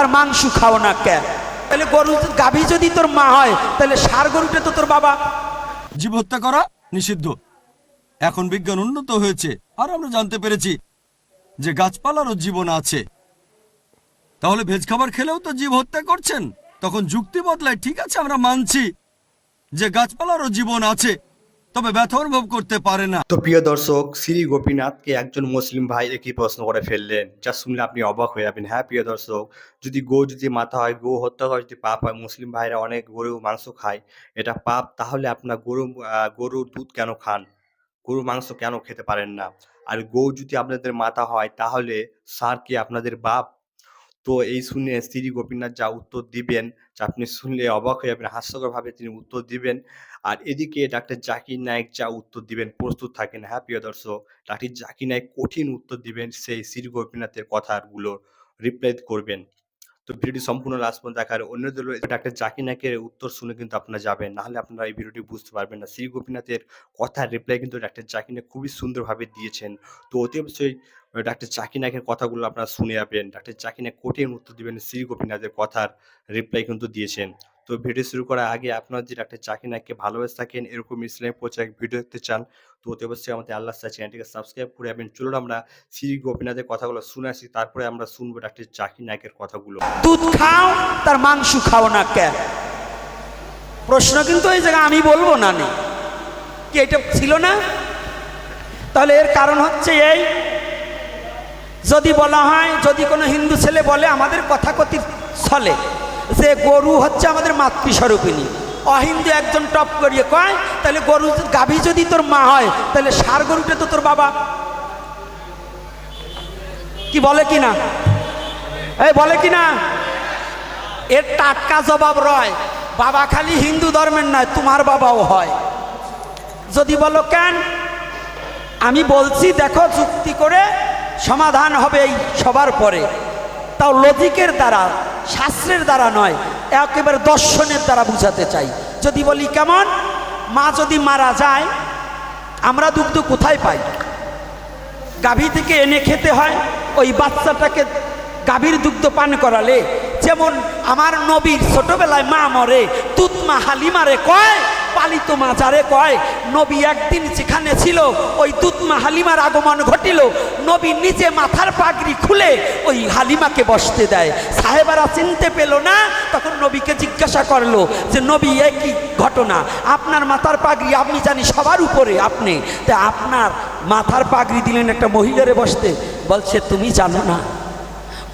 তার মাংস খাও না কে তাহলে গরু গাভী যদি তোর মা হয়, তাহলে সার গরুটা তো তোর বাবা। জীব হত্যা করা নিষিদ্ধ। এখন বিজ্ঞান উন্নত হয়েছে, আর আমরা জানতে পেরেছি যে গাছপালারও জীবন আছে। তাহলে ভেজ খাবার খেলেও তো জীব হত্যা করছেন। তখন যুক্তি বদলায়, ঠিক আছে, আমরা মানছি যে গাছপালারও জীবন আছে। তবে ব্যথা অনুভব করতে পারে না। তো প্রিয় দর্শক, শ্রী গোপীনাথকে একজন মুসলিম ভাই একই প্রশ্ন করে ফেললেন, যা শুনলে আপনি অবাক হয়ে যাবেন। হ্যাঁ প্রিয় দর্শক, যদি গো যদি মাথা হয় গো হত্যা করা যদি পাপ হয়, মুসলিম ভাইরা অনেক গরু মাংস খায়, এটা পাপ, তাহলে আপনার গরু গরুর দুধ কেন খান? গরুর মাংস কেন খেতে পারেন না? আর গৌ যদি আপনাদের মাথা হয়, তাহলে সার কি আপনাদের বাপ? তো এই শুনে স্ত্রী গোপীনাথ যা উত্তর দিবেন আপনি শুনলে অবাক হয়ে যাবেন, হাস্যকরভাবে তিনি উত্তর দিবেন। আর এদিকে ডাক্তার জাকির নায়ক যা উত্তর দিবেন, প্রস্তুত থাকেন। হ্যাঁ প্রিয় দর্শক, ডাক্তার জাকির নায়ক কঠিন উত্তর দিবেন, সেই শ্রী গোপীনাথের কথাগুলো রিপ্লাই করবেন। তো ভিডিওটি সম্পূর্ণ লাস্ট পর্যন্ত দেখার অন্যদের ডাক্তার জাকির নাকের উত্তর শুনে কিন্তু আপনারা যাবেন। নাহলে আপনারা এই ভিডিওটি বুঝতে পারবেন না। শ্রী গোপীনাথের কথার রিপ্লাই কিন্তু ডাক্তার জাকির নায়ক খুবই সুন্দরভাবে দিয়েছেন। তো অতি অবশ্যই ডাক্তার জাকির নাকের কথাগুলো আপনারা শুনে যাবেন। ডাক্তার জাকির নাক কঠিন উত্তর দিবেন। শ্রী গোপীনাথের কথার রিপ্লাই কিন্তু দিয়েছেন। তো ভিডিও শুরু করার আগে আপনারা যদি ডাক্তার জাকির নায়ককে ভালোবেসে থাকেন, এরকম ইসলামিক প্রচার ভিডিও দেখতে চান, তো অতি অবশ্যই আমাদের আল্লাহ সাহা চ্যানেলটিকে সাবস্ক্রাইব করে যাবেন চলুন আমরা শ্রী গোপীনাথের কথাগুলো শুনে আসি, তারপরে আমরা শুনব ডাক্তার জাকির নায়কের কথাগুলো। দুধ খাও, তার মাংস খাও না কে? প্রশ্ন কিন্তু এই জায়গায় আমি বলব না নে। কি এটা ছিল না? তাহলে এর কারণ হচ্ছে এই, যদি বলা হয়, যদি কোনো হিন্দু ছেলে বলে, আমাদের কথাকথিত ছলে যে গরু হচ্ছে আমাদের মাতৃস্বরূপিণী। অহিন্দু একজন টপ করিয়ে কয়, তাহলে গরু গাভী যদি তোর মা হয়, তাহলে সার গরুটা তো তোর বাবা। কি বলে কি না? এই বলে কি না? এর টাটকা জবাব রয়, বাবা খালি হিন্দু ধর্মের নয়, তোমার বাবাও হয়। যদি বলো, কেন? আমি বলছি, দেখো, যুক্তি করে সমাধান হবে এই সবার পরে। তাও লজিকের দ্বারা, শাস্ত্রের দ্বারা নয়, একেবারে দর্শনের দ্বারা বুঝাতে চাই। যদি বলি কেমন? মা যদি মারা যায়, আমরা দুগ্ধ কোথায় পাই? গাভী থেকে এনে খেতে হয়, ওই বাচ্চাটাকে গাভীর দুগ্ধ পান করালে, যেমন আমার নবীর ছোটবেলায় মা মরে তুতমা হালিমারে কয় পালিত মা যারে কয়, নবী একদিন যেখানে ছিল, ওই তুতমা হালিমার আগমন ঘটিল। নবী নিজে মাথার পাগড়ি খুলে ওই হালিমাকে বসতে দেয়। সাহেবারা চিনতে পেল না, তখন নবীকে জিজ্ঞাসা করল যে, নবী, এ কি ঘটনা? আপনার মাথার পাগড়ি আপনি জানি সবার উপরে, আপনি? তা আপনার মাথার পাগড়ি দিলেন একটা মহিলারে বসতে। বলছে, তুমি জানো না,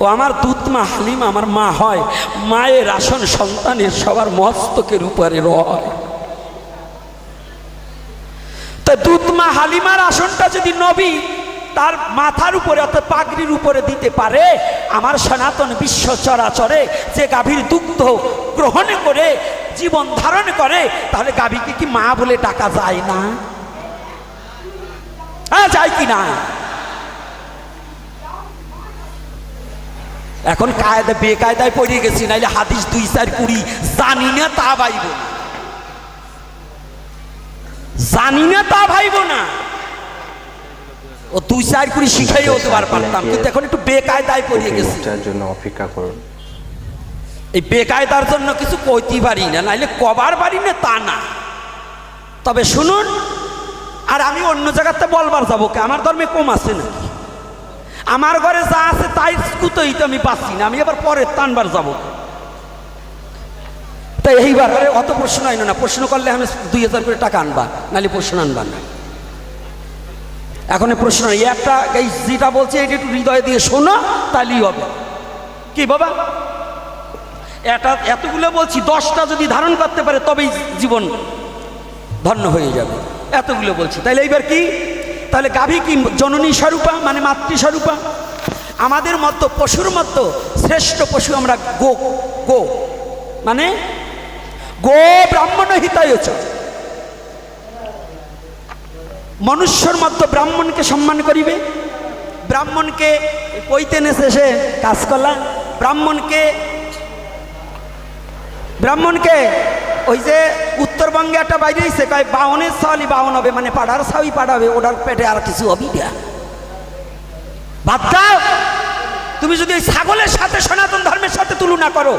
ও আমার দুধ মা হালিমা, আমার মা হয়। মায়ের আসন সন্তানের সবার মস্তকের উপরে রয়। তা দুধ মা হালিমার আসনটা যদি নবী তার মাথার উপরে অর্থাৎ পাগড়ির উপরে দিতে পারে, আমার সনাতন বিশ্ব চরাচরে যে গাভীর দুগ্ধ গ্রহণ করে, জীবন ধারণ করে, তাহলে গাভীকে কি মা বলে ডাকা যায় না? হ্যাঁ যায় কি না? এখন কায়দা বেকায়দায় পড়ে গেছি, নাইলে হাদিস দুই চার কুড়ি জানি না তা ভাইব না জানি না তা ভাইব না। ও দুই চার কুড়ি শিখাই হতে পার পারতাম কিন্তু এখন একটু বেকায়দায় পড়ে গেছি। জন্য অপেক্ষা করুন। এই বেকায়দার জন্য কিছু কইতে পারি না নাইলে কবার পারি না তা না। তবে শুনুন আর আমি অন্য জায়গাতে বলবার যাব কে আমার ধর্মে কম আছে নাকি? আমার ঘরে যা আছে তাই কুতোই তো আমি পাচ্ছি না আমি আবার পরে টানবার যাব। তাই এইবার অত প্রশ্ন আইনো না। প্রশ্ন করলে আমি দুই হাজার করে টাকা আনবা, নাহলে প্রশ্ন আনবা না। এখন প্রশ্ন এই একটা এই যেটা বলছে এটা একটু হৃদয় দিয়ে শোনো, তাহলেই হবে। কি বাবা? এটা এতগুলো বলছি, দশটা যদি ধারণ করতে পারে তবেই জীবন ধন্য হয়ে যাবে। এতগুলো বলছি। তাহলে এইবার কি? তাহলে গাভী কি জননী স্বরূপা মানে মাতৃস্বরূপা আমাদের মতো পশুর মতো শ্রেষ্ঠ পশু আমরা গো গো। মানে গো ব্রাহ্মণ হিতায়চ মনুষ্যর মতো ব্রাহ্মণকে সম্মান করিবে। ব্রাহ্মণকে কইতে নেছে সে কাজ করলা। ব্রাহ্মণকে ব্রাহ্মণকে ওই যে উত্তরবঙ্গে একটা বাইরে এসে কয় বাউনের সাওয়ালি বাউন হবে মানে পাড়ার সাউই পাড়াবে ওটার পেটে আর কিছু হবি না। বাদ তুমি যদি ওই ছাগলের সাথে সনাতন ধর্মের সাথে তুলনা করো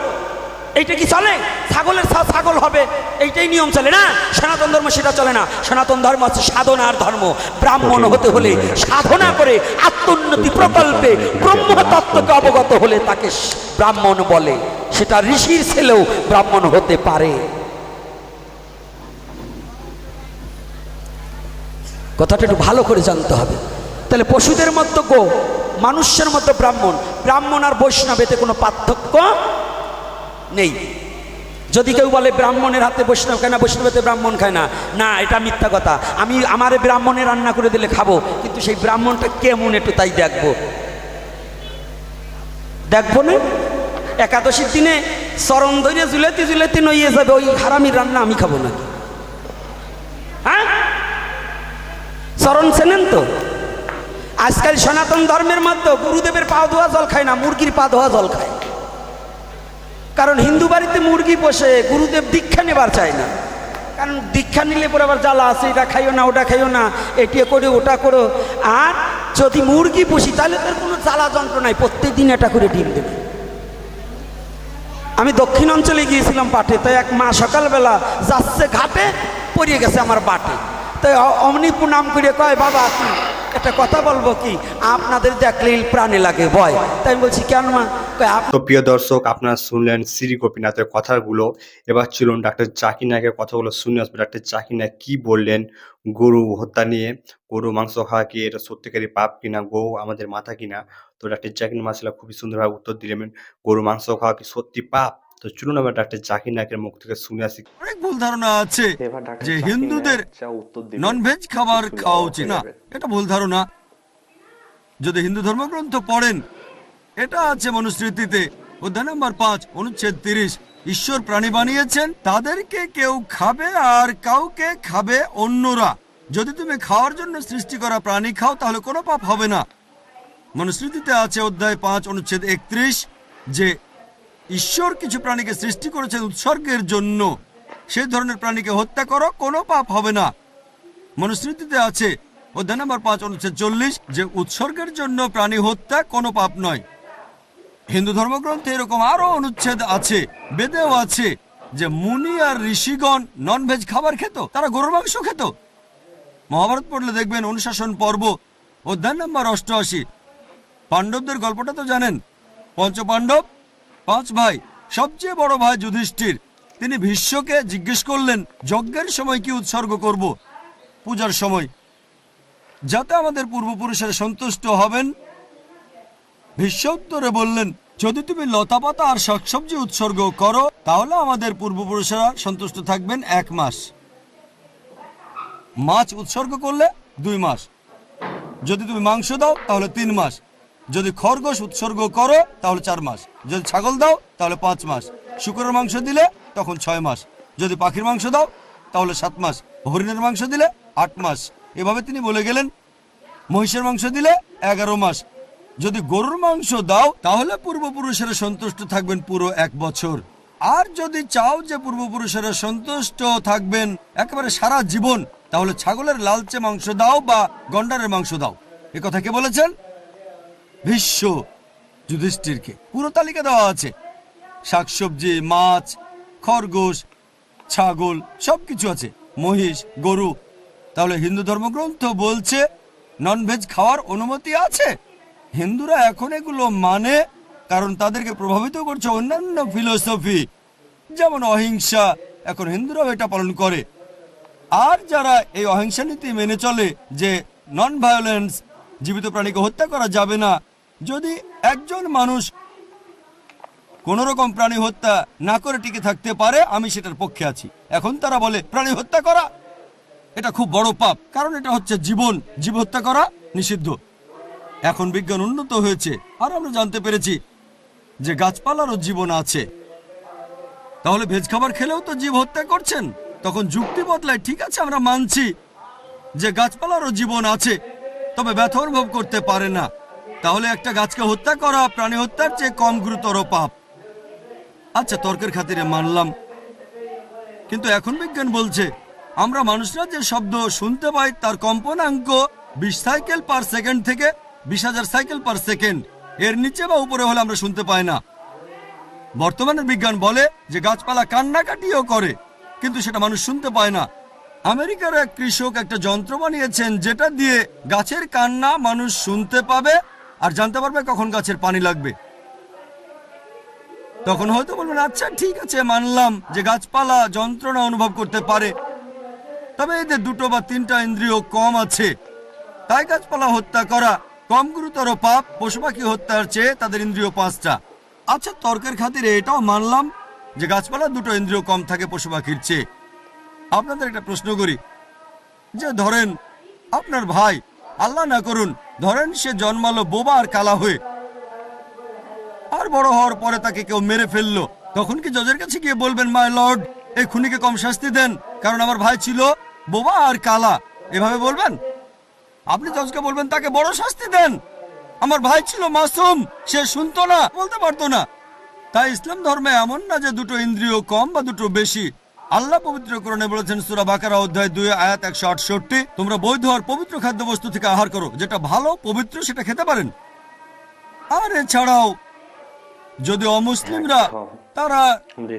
এইটা কি চলে? ছাগলের ছাগল হবে। এইটাই নিয়ম চলে না? সনাতন ধর্ম সেটা চলে না। সনাতন ধর্ম হচ্ছে সাধনার ধর্ম। ব্রাহ্মণ হতে হলে সাধনা করে আত্মোন্নতি প্রকল্পে ব্রহ্ম তত্ত্বকে অবগত হলে তাকে ব্রাহ্মণ বলে। সেটা ঋষির ছেলেও ব্রাহ্মণ হতে পারে। কথাটা একটু ভালো করে জানতে হবে। তাহলে পশুদের মতো গো মানুষের মতো ব্রাহ্মণ। ব্রাহ্মণ আর বৈষ্ণবেতে কোনো পার্থক্য নেই। যদি কেউ বলে ব্রাহ্মণের হাতে বৈষ্ণব খায় না বৈষ্ণবেতে ব্রাহ্মণ খায় না। না, এটা মিথ্যা কথা। আমি আমার ব্রাহ্মণে রান্না করে দিলে খাব, কিন্তু সেই ব্রাহ্মণটা কেমন একটু তাই দেখব। দেখব না? একাদশীর দিনে চরণ ধরে জুলেতে জুলেতে নইয়ে যাবে, ওই হারামির রান্না আমি খাব নাকি? হ্যাঁ? চরণ চেনেন তো? আজকাল সনাতন ধর্মের মধ্যে গুরুদেবের পা ধোয়া জল খায় না, মুরগির পা ধোয়া জল খায়। কারণ হিন্দু বাড়িতে মুরগি বসে গুরুদেব দীক্ষা নেবার চায় না। কারণ দীক্ষা নিলে পরে আবার জ্বালা আছে এটা খাইও না, ওটা খাইও না এটি করে, ওটা করো। আর যদি মুরগি পুষি, তাহলে তার কোনো জ্বালা যন্ত্র নাই প্রত্যেক দিন এটা করে ডিম দেবে। আমি দক্ষিণ অঞ্চলে গিয়েছিলাম পাটে, তাই এক মা সকালবেলা যাচ্ছে ঘাটে, পড়িয়ে গেছে আমার বাটে। তাই অমনি প্রণাম করে কয়, বাবা একটা কথা বলব কি? আপনাদের দেখলেই প্রাণে লাগে, ভয়। তাই বলছি, কেন মা? তো প্রিয় দর্শক আপনারা শুনলেন শ্রী গোপীনাথের কথাগুলো। এবার চলুন ডাক্তার জাকির নায়কের কথাগুলো শুনে আসবে। ডাক্তার জাকির নায়ক কি বললেন? গরু হত্যা নিয়ে গরু মাংস খাওয়া কি এটা সত্যিকারী পাপ কিনা? গো আমাদের মাথা কিনা? তো ডাক্তার জাকির মাসালা খুবই সুন্দরভাবে উত্তর দিলেন গরু মাংস খাওয়া কি সত্যি পাপ? তো চলুন আমরা ডাক্তার জাকির নায়কের মুখ থেকে শুনে আসি। অনেক ভুল ধারণা আছে এবার যে হিন্দুদের নায়েক যা উত্তর দিলেন, নন ভেজ খাবার খাওয়া উচিত না। এটা ভুল ধারণা। যদি হিন্দু ধর্মগ্রন্থ পড়েন এটা আছে মনুস্মৃতিতে। অধ্যায় নম্বর পাঁচ, অনুচ্ছেদ তিরিশ। ঈশ্বর প্রাণী বানিয়েছেন, তাদেরকে কেউ খাবে আর কাউকে খাবে অন্যরা। যদি তুমি খাওয়ার জন্য সৃষ্টি করা প্রাণী খাও, তাহলে কোনো পাপ হবে না। মনুস্মৃতিতে আছে অধ্যায় পাঁচ, অনুচ্ছেদ একত্রিশ, যে ঈশ্বর কিছু প্রাণীকে সৃষ্টি করেছেন উৎসর্গের জন্য। সেই ধরনের প্রাণীকে হত্যা করো, কোনো পাপ হবে না। মনুস্মৃতিতে আছে অধ্যায় নম্বর পাঁচ, অনুচ্ছেদ চল্লিশ, যে উৎসর্গের জন্য প্রাণী হত্যা কোনো পাপ নয়। হিন্দু ধর্মগ্রন্থে এরকম আরও অনুচ্ছেদ আছে, বেদেও আছে, যে মুনি আর ঋষিগণ নন ভেজ খাবার খেত, তারা গরুর মাংস খেত। মহাভারত পড়লে দেখবেন অনুশাসন পর্ব, অধ্যায় নম্বর অষ্টআশি। পাণ্ডবদের গল্পটা তো জানেন পঞ্চ পাণ্ডব পাঁচ ভাই, সবচেয়ে বড় ভাই যুধিষ্ঠির, তিনি ভীষ্মকে জিজ্ঞেস করলেন, যজ্ঞের সময় কি উৎসর্গ করব? পূজার সময়। যাতে আমাদের পূর্বপুরুষের সন্তুষ্ট হবেন ভীষ্ম বললেন, যদি তুমি লতাপাতা আর শাকসবজি উৎসর্গ করো, তাহলে আমাদের পূর্বপুরুষেরা সন্তুষ্ট থাকবেন এক মাস। মাছ উৎসর্গ করলে দুই মাস। যদি তুমি মাংস দাও, তাহলে তিন মাস। যদি খরগোশ উৎসর্গ করো, তাহলে চার মাস। যদি ছাগল দাও, তাহলে পাঁচ মাস। শুকরের মাংস দিলে তখন ছয় মাস। যদি পাখির মাংস দাও, তাহলে সাত মাস। হরিণের মাংস দিলে আট মাস। এভাবে তিনি বলে গেলেন। মহিষের মাংস দিলে এগারো মাস। যদি গরুর মাংস দাও, তাহলে পূর্বপুরুষেরা সন্তুষ্ট থাকবেন পুরো এক বছর। আর যদি চাও যে পূর্বপুরুষেরা সন্তুষ্ট থাকবেন একেবারে সারা জীবন, তাহলে ছাগলের লালচে মাংস দাও বা গন্ডারের মাংস দাও। এ কথা কে বলেছেন? ভীষ্ম যুধিষ্ঠিরকে। পুরো তালিকা দেওয়া আছে। শাকসবজি, মাছ, খরগোশ, ছাগল, সবকিছু আছে। মহিষ, গরু। তাহলে হিন্দু ধর্মগ্রন্থ বলছে ননভেজ খাওয়ার অনুমতি আছে? হিন্দুরা এখন এগুলো মানে কারণ তাদেরকে প্রভাবিত করছে অন্যান্য ফিলোসফি যেমন অহিংসা। এখন হিন্দুরাও এটা পালন করে। আর যারা এই অহিংসা নীতি মেনে চলে, যে নন ভায়োলেন্স জীবিত প্রাণীকে হত্যা করা যাবে না, যদি একজন মানুষ কোন রকম প্রাণী হত্যা না করে টিকে থাকতে পারে, আমি সেটার পক্ষে আছি। এখন তারা বলে, প্রাণী হত্যা করা? এটা খুব বড় পাপ, কারণ এটা হচ্ছে জীবন। জীব হত্যা করা নিষিদ্ধ। এখন বিজ্ঞান উন্নত হয়েছে, আর আমরা জানতে পেরেছি যে গাছপালারও জীবন আছে। তাহলে ভেজ খাবার খেলেও তো জীব হত্যা করছেন? তখন যুক্তি বদলায়, ঠিক আছে, আমরা মানছি যে গাছপালারও জীবন আছে, তবে ব্যথা অনুভব করতে পারে না। তাহলে একটা গাছকে হত্যা করা প্রাণী হত্যার চেয়ে কম গুরুতর পাপ। আচ্ছা তর্কের খাতিরে মানলাম। কিন্তু এখন বিজ্ঞান বলছে, আমরা মানুষরা যে শব্দ শুনতে পাই তার কম্পনাঙ্ক বিশ সাইকেল পার সেকেন্ড থেকে বিশ হাজার সাইকেল পার সেকেন্ড। এর নিচে বা উপরে হলে আমরা শুনতে পাই না। বর্তমানের বিজ্ঞান বলে যে গাছপালা কান্নাকাটিও করে, কিন্তু সেটা মানুষ শুনতে পায় না। আমেরিকার এক কৃষক একটা যন্ত্র বানিয়েছেন যেটা দিয়ে গাছের কান্না মানুষ শুনতে পাবে আর জানতে পারবে কখন গাছের পানি লাগবে। তখন হয়তো বলবেন আচ্ছা ঠিক আছে, মানলাম যে গাছপালা যন্ত্রণা অনুভব করতে পারে। তবে এদের দুটো বা তিনটা ইন্দ্রিয় কম আছে। তাই গাছপালা হত্যা করা কম গুরুতর পাপ পশু পাখি হত্যার চেয়ে তাদের ইন্দ্রিয় পাঁচটা। আচ্ছা তর্কের খাতিরে এটাও মানলাম যে গাছপালার দুটো ইন্দ্রিয় কম থাকে পশু পাখির চেয়ে। আপনাদের একটা প্রশ্ন করি। যে ধরেন, আপনার ভাই, আল্লাহ না করুন, ধরেন সে জন্মালো বোবা আর কালা হয়ে। আর বড় হওয়ার পরে তাকে কেউ মেরে ফেলল। তখন কি জজের কাছে গিয়ে বলবেন মাই লর্ড এই খুনিকে কম শাস্তি দেন, কারণ আমার ভাই ছিল বোবা আর কালা। এভাবে বলবেন? আপনি জজকে বলবেন তাকে বড় শাস্তি দেন। আমার ভাই ছিল মাসুম সে শুনতো না বলতে পারতো না। তাই ইসলাম ধর্মে এমন না যে দুটো ইন্দ্রিয় কম বা দুটো বেশি। আল্লাহ পবিত্র করণে বলেছেন সুরা বাকারা অধ্যায় দুই আয়াত একশো আটষট্টি তোমরা বৈধ আর পবিত্র খাদ্যবস্তু থেকে আহার করো যেটা ভালো পবিত্র সেটা খেতে পারেন। আর এছাড়াও যদি অমুসলিমরা তারা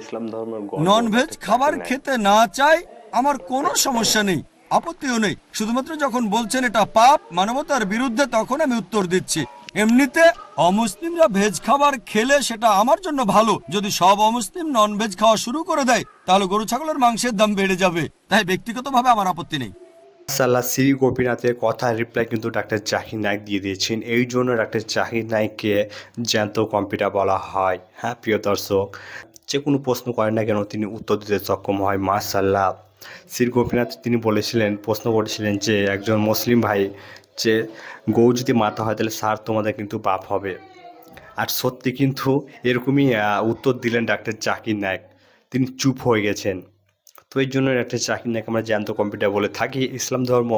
ইসলাম ধর্মের নন ভেজ খাবার খেতে না চায় আমার কোনো সমস্যা নেই। আপত্তিও নেই। শুধুমাত্র যখন বলছেন এটা পাপ, মানবতার বিরুদ্ধে তখন আমি উত্তর দিচ্ছি। এমনিতে অমুসলিমরা ভেজ খাবার খেলে সেটা আমার জন্য ভালো। যদি সব অমুসলিম নন ভেজ খাওয়া শুরু করে দেয়, তাহলে গরু, ছাগলের মাংসের দাম বেড়ে যাবে। তাই ব্যক্তিগতভাবে আমার আপত্তি নেই। সাল্লাহ শ্রী গোপীনাথের কথা রিপ্লাই কিন্তু ডাক্তার জাহির নায়ক দিয়ে দিয়েছেন। এই জন্য ডাক্তার জাহির নায়ককে জ্যান্ত কম্পিউটার বলা হয়। হ্যাঁ প্রিয় দর্শক, যে কোনো প্রশ্ন করেন না কেন তিনি উত্তর দিতে সক্ষম হয়। মার্শাল্লাহ শ্রী গোপীনাথ তিনি বলেছিলেন, প্রশ্ন করেছিলেন যে, একজন মুসলিম ভাই, যে গৌ যদি মাতা হয়, তাহলে সার তোমাদের কিন্তু বাপ হবে। আর সত্যি কিন্তু এরকমই উত্তর দিলেন ডাক্তার জাকির নায়ক। তিনি চুপ হয়ে গেছেন। তো এই জন্য একটা চাকরি নাকি আমরা জ্যান্ত কম্পিউটার বলে থাকি। ইসলাম ধর্ম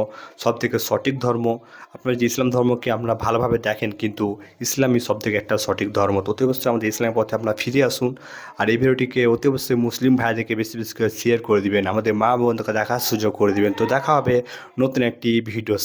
সব থেকে সঠিক ধর্ম। আপনারা যে ইসলাম ধর্মকে আমরা ভালোভাবে দেখেন কিন্তু ইসলামই সব থেকে একটা সঠিক ধর্ম। তো অতি অবশ্যই আমাদের ইসলামের পথে আপনারা ফিরে আসুন। আর এই ভিডিওটিকে অতি অবশ্যই মুসলিম ভাইদেরকে বেশি বেশি করে শেয়ার করে দিবেন। আমাদের মা বন্ধুকে দেখার সুযোগ করে দিবেন। তো দেখা হবে নতুন একটি ভিডিও